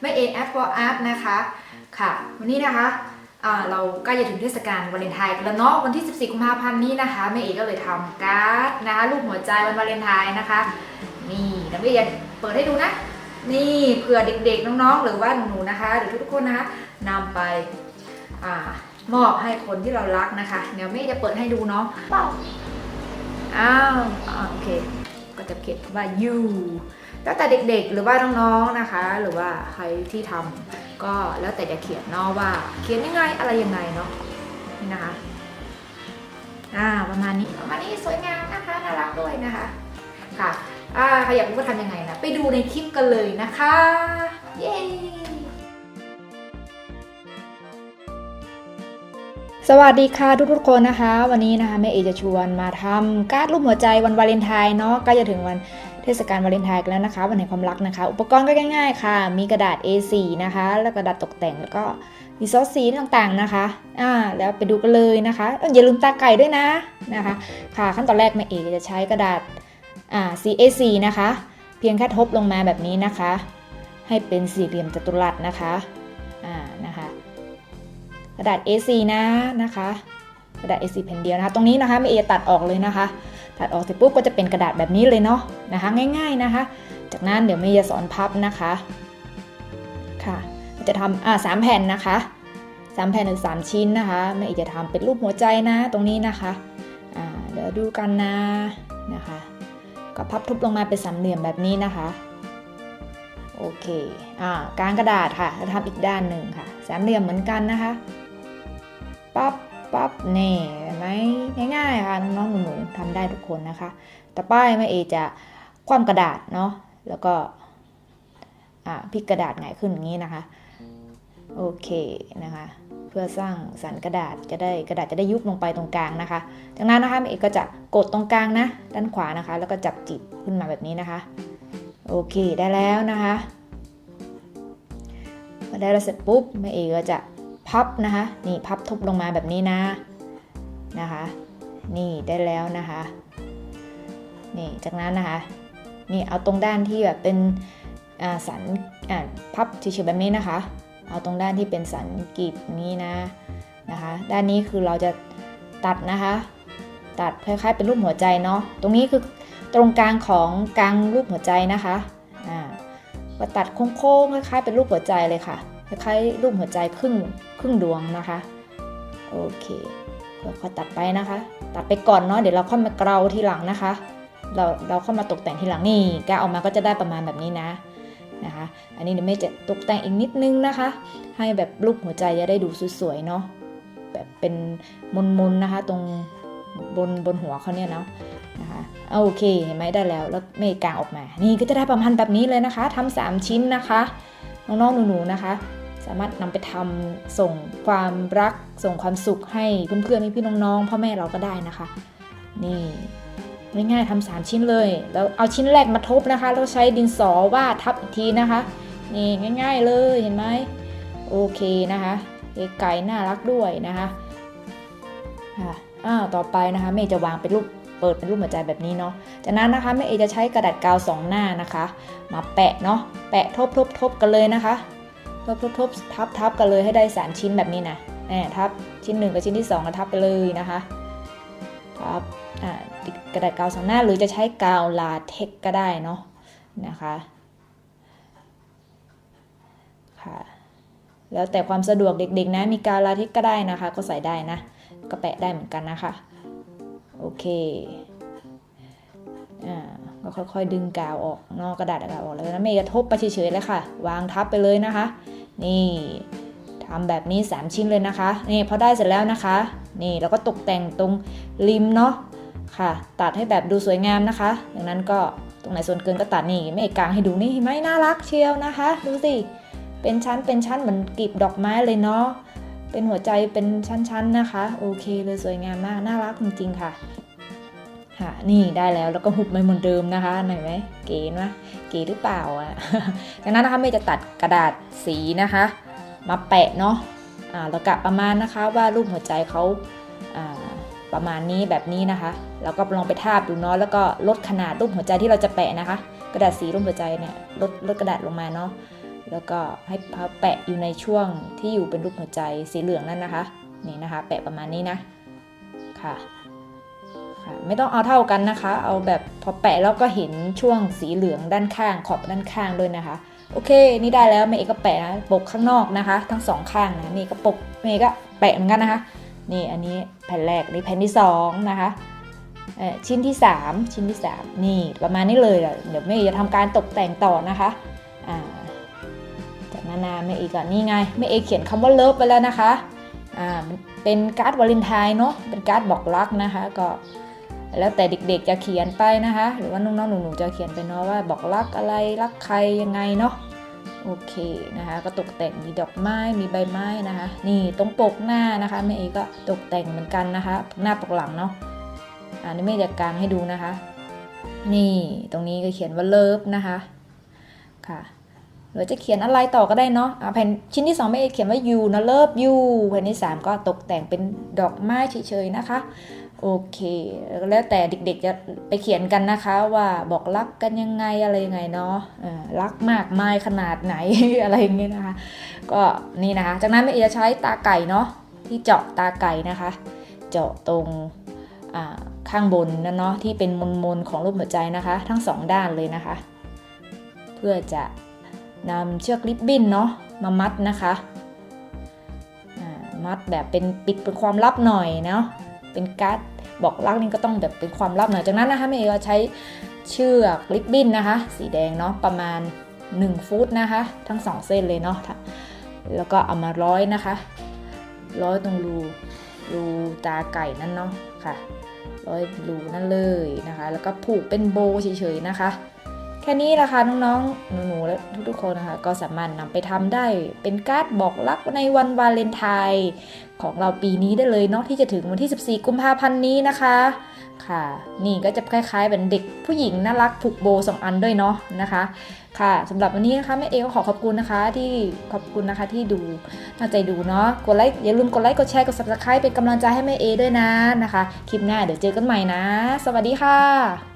ไม่เอแอป for art นะคะค่ะ วันนี้นะคะอ่าเราใกล้จะถึงเทศกาลวาเลนไทน์กันแล้วเนาะวันที่ 14 กุมภาพันธ์นี้นะคะแม่เอก็เลยทำการ์ดนะคะรูปหัวใจวันวาเลนไทน์นะคะ นี่แล้วแม่เอจะเปิดให้ดูนะ นี่เผื่อเด็กๆน้องๆ หรือว่าหนูๆนะคะ หรือทุกๆคนนะคะนำไปอ่ามอบให้คนที่เรารักนะคะ เดี๋ยวแม่จะเปิดให้ดูเนาะเปล่าอ้าวอ่าโอเค ก็จะเขียนว่า you แล้วแต่เด็กๆ หรือว่าน้องๆนะคะ หรือว่าใครที่ทำก็แล้วแต่จะเขียนเนาะว่า เขียนยังไงอะไรยังไงเนาะนี่นะคะอ่าประมาณนี้ประมาณนี้สวยงามนะคะน่ารักด้วยนะคะค่ะอ่าใครอยากรู้ว่าทำยังไงนะไปดูในคลิปกันเลยนะคะ เย้สวัสดีค่ะทุกๆคนนะคะ วันนี้นะคะแม่เอจะชวนมาทำการ์ดรูปหัวใจวันวาเลนไทน์เนาะใกล้จะถึงวัน เทศกาลวาเลนไทน์กันแล้วนะคะ วันแห่งความรักนะคะ อุปกรณ์ก็ง่าย ๆ ค่ะ มีกระดาษ A4 นะคะ แล้วกระดาษตกแต่งแล้วก็มีซอสสีต่างๆนะคะอ่าแล้วไปดูกันเลยนะคะอยอย่าลืมตาไก่ด้วยนะนะคะ ค่ะขั้นตอนแรกแม่เอจะใช้กระดาษอ่า CA4 นะคะ เพียงแค่ทบลงมาแบบนี้นะคะ ให้เป็นสี่เหลี่ยมจัตุรัสนะคะอ่านะคะกระดาษ A4 นะนะคะ กระดาษ A4 แผ่นเดียวนะคะ ตรงนี้นะคะไม่เอตัดออกเลยนะคะ ตัดออกเสร็จปุ๊บก็จะเป็นกระดาษแบบนี้เลยเนาะนะคะ ง่าย ๆนะคะ จากนั้นเดี๋ยวเมย์จะสอนพับนะคะค่ะจะทำอ่าสามแผ่นนะคะสามแผ่นหรือสามชิ้นนะคะเมย์จะทำเป็นรูปหัวใจนะตรงนี้นะคะอ่าเดี๋ยวดูกันนะนะคะก็พับทุบลงมาเป็นสามเหลี่ยมแบบนี้นะคะโอเคอ่ากลางกระดาษค่ะแล้วทำอีกด้านหนึ่งค่ะ สามเหลี่ยมเหมือนกันนะคะ ปั๊บปั๊บนี่เนไหม ง่ายๆค่ะน้องๆหนูๆทำได้ทุกคนนะคะ ต่อไปแม่เอจะคว่ำกระดาษเนาะแล้วก็พลิกกระดาษหงายขึ้นอย่างนี้นะคะโอเคนะคะ เพื่อสร้างสันกระดาษจะได้กระดาษจะได้ยุบลงไปตรงกลางนะคะ จากนั้นนะคะแม่เอก็จะกดตรงกลางนะด้านขวานะคะ แล้วก็จับจิบขึ้นมาแบบนี้นะคะโอเคได้แล้วนะคะพอได้แล้วเสร็จปุ๊บแม่เอก็จะพับนะคะ นี่พับทบลงมาแบบนี้นะ นะคะ นี่ได้แล้วนะคะ นี่จากนั้นนะคะ นี่เอาตรงด้านที่แบบเป็นสันพับเฉยๆแบบนี้นะคะ เอาตรงด้านที่เป็นสันกรีบนี้นะนะคะ ด้านนี้คือเราจะตัดนะคะ ตัดคล้ายๆเป็นรูปหัวใจเนาะ ตรงนี้คือตรงกลางของกลางรูปหัวใจนะคะอ่าก็ตัดโค้งๆคล้ายๆเป็นรูปหัวใจเลยค่ะคล้ายๆรูปหัวใจครึ่งครึ่งดวงนะคะ โอเค ค่อยตัดไปนะคะ ตัดไปก่อนเนาะเดี๋ยวเราค่อยมาเกลาทีหลังนะคะ เราเราเข้ามาตกแต่งทีหลังนี่แกะออกมาก็จะได้ประมาณแบบนี้นะนะคะ อันนี้เดี๋ยวเมย์จะตกแต่งอีกนิดนึงนะคะ ให้แบบรูปหัวใจจะได้ดูสวยๆเนาะแบบเป็นมนๆนะคะ ตรงบนบนหัวเขาเนี่ยเนาะนะคะเอาโอเคเห็นไหมได้แล้วแล้วเมย์กางออกมา นี่ก็จะได้ประมาณแบบนี้เลยนะคะทำสามชิ้นนะคะน้องๆหนูๆนะคะ สามารถนำไปทำส่งความรัก ส่งความสุขให้เพื่อนๆพี่ๆน้องๆพ่อแม่เราก็ได้นะคะ นี่ง่ายๆทำสามชิ้นเลย แล้วเอาชิ้นแรกมาทบนะคะ แล้วใช้ดินสอวาดทับอีกทีนะคะ นี่ง่าย ๆเลยเห็นไหมโอเคนะคะเอไก่น่ารักด้วยนะคะค่ะอ้าต่อไปนะคะเมย์จะวางเป็นรูปเปิดเป็นรูปหัวใจแบบนี้เนาะ จากนั้นนะคะแม่เอจะใช้กระดาษกาวสองหน้านะคะ มาแปะเนาะ แปะทบทบทบกันเลยนะคะ ทบทบทบทับทับกันเลยให้ได้สามชิ้นแบบนี้นะแหมทับชิ้นหนึ่งกับชิ้นที่สองก็ทับไปเลยนะคะทับกระดาษกาวสองหน้าหรือจะใช้กาวลาเท็กก็ได้เนาะนะคะค่ะแล้วแต่ความสะดวกเด็กๆนะมีกาวลาเท็กก็ได้นะคะ ก็ใส่ได้นะก็แปะได้เหมือนกันนะคะโอเคอ่าก็ค่อยๆดึงกาวออกนอกกระดาษกาวออกแล้วนะเมย์กระทบไปเฉยๆเลยค่ะ วางทับไปเลยนะคะ นี่ทำแบบนี้ 3 ชิ้นเลยนะคะ นี่พอได้เสร็จแล้วนะคะ นี่แล้วก็ตกแต่งตรงริมเนาะค่ะ ตัดให้แบบดูสวยงามนะคะดังนั้นก็ตรงไหนส่วนเกินก็ตัดนี่ไม่กลางให้ดูนี่เห็นไหมน่ารักเชียวนะคะ ดูสิ เป็นชั้นเป็นชั้นเหมือนกลีบดอกไม้เลยเนาะเป็นหัวใจเป็นชั้นๆนะคะ โอเคเลยสวยงามมากน่ารักจริงๆค่ะ ค่ะนี่ได้แล้วแล้วก็หุบไปเหมือนเดิมนะคะเห็นไหมเก๋ไหมเก๋หรือเปล่าอะจากนั้นนะคะเมย์จะตัดกระดาษสีนะคะ มาแปะเนาะอ่าแล้วกะประมาณนะคะว่ารูปหัวใจเขาอ่าประมาณนี้แบบนี้นะคะแล้วก็ลองไปทาบดูเนาะแล้วก็ลดขนาดรูปหัวใจที่เราจะแปะนะคะ กระดาษสีรูปหัวใจเนี่ยลดลดกระดาษลงมาเนาะแล้วก็ให้แปะอยู่ในช่วงที่อยู่เป็นรูปหัวใจสีเหลืองนั่นนะคะนี่นะคะ แปะประมาณนี้นะค่ะ ไม่ต้องเอาเท่ากันนะคะ เอาแบบพอแปะแล้วก็เห็นช่วงสีเหลืองด้านข้างขอบด้านข้างด้วยนะคะ โอเค นี่ได้แล้วเมย์ก็แปะนะปกข้างนอกนะคะ ทั้งสองข้างนะนี่ก็ปกเมย์ก็แปะเหมือนกันนะคะ นี่อันนี้แผ่นแรกนี่แผ่นที่สองนะคะชิ้นที่ 3 ชิ้นที่ 3 นี่ประมาณนี้เลยอะเดี๋ยวเมย์จะทำการตกแต่งต่อนะคะจากนานาเมย์อีกอะนี่ไงเมย์เอเขียนคำว่าเลิฟไปแล้วนะคะเป็นการ์ดวาเลนไทน์เนาะเป็นการ์ดบอกรักนะคะก็ แล้วแต่เด็กๆจะเขียนไปนะคะ หรือว่าน้องๆหนูๆจะเขียนไปเนาะว่าบอกรักอะไรรักใครยังไงเนาะโอเคนะคะ ก็ตกแต่งมีดอกไม้มีใบไม้นะคะ นี่ตรงปกหน้านะคะแม่เอก็ตกแต่งเหมือนกันนะคะ หน้าปกหลังเนาะอันนี้แม่จะกางให้ดูนะคะ นี่ตรงนี้ก็เขียนว่าเลิฟนะคะค่ะ หรือจะเขียนอะไรต่อก็ได้เนาะอะแผ่นชิ้นที่2แม่เอเขียนว่า you นะเลิฟ you แผ่นที่ 3 ก็ตกแต่งเป็นดอกไม้เฉยๆนะคะ โอเค แล้วแต่เด็กๆจะไปเขียนกันนะคะว่าบอกรักกันยังไงอะไรยังไงเนาะรักมากมายขนาดไหนอะไรอย่างเงี้ยนะคะ ก็นี่นะคะ จากนั้นแม่จะใช้ตาไก่เนาะที่เจาะตาไก่นะคะ เจาะตรงข้างบนนั่นเนาะที่เป็นมนๆของรูปหัวใจนะคะ ทั้งสองด้านเลยนะคะ เพื่อจะ นำเชือกริบบิ้นเนาะมามัดนะคะมัดแบบเป็นปิดเป็นความลับหน่อยเนาะเป็นการ์ดบอกรักนี่ก็ต้องแบบเป็นความลับหน่อยจากนั้นนะคะแม่เอก็ใช้เชือกริบบิ้นนะคะ สีแดงเนาะประมาณ 1 ฟุตนะคะ ทั้ง 2 เส้นเลยเนาะแล้วก็เอามาร้อยนะคะ ร้อยตรงรูรูตาไก่นั่นเนาะค่ะ ร้อยรูนั่นเลยนะคะ แล้วก็ผูกเป็นโบเฉยๆนะคะ แค่นี้นะคะน้องๆ หนูๆ และทุกๆ คนนะคะ ก็สามารถนำไปทำได้เป็นการ์ดบอกรักในวันวาเลนไทน์ของเราปีนี้ได้เลยเนาะที่จะถึงวันที่ 14 กุมภาพันธ์นี้นะคะ ค่ะ นี่ก็จะคล้ายๆ เป็นเด็กผู้หญิงน่ารักผูกโบสองอันด้วยเนาะนะคะ ค่ะสำหรับวันนี้นะคะแม่เอก็ขอขอบคุณนะคะที่ขอบคุณนะคะที่ดูตั้งใจดูเนาะกดไลค์อย่าลืมกดไลค์กดแชร์กด subscribe เป็นกำลังใจให้แม่เอด้วยนะนะคะ คลิปหน้าเดี๋ยวเจอกันใหม่นะ สวัสดีค่ะ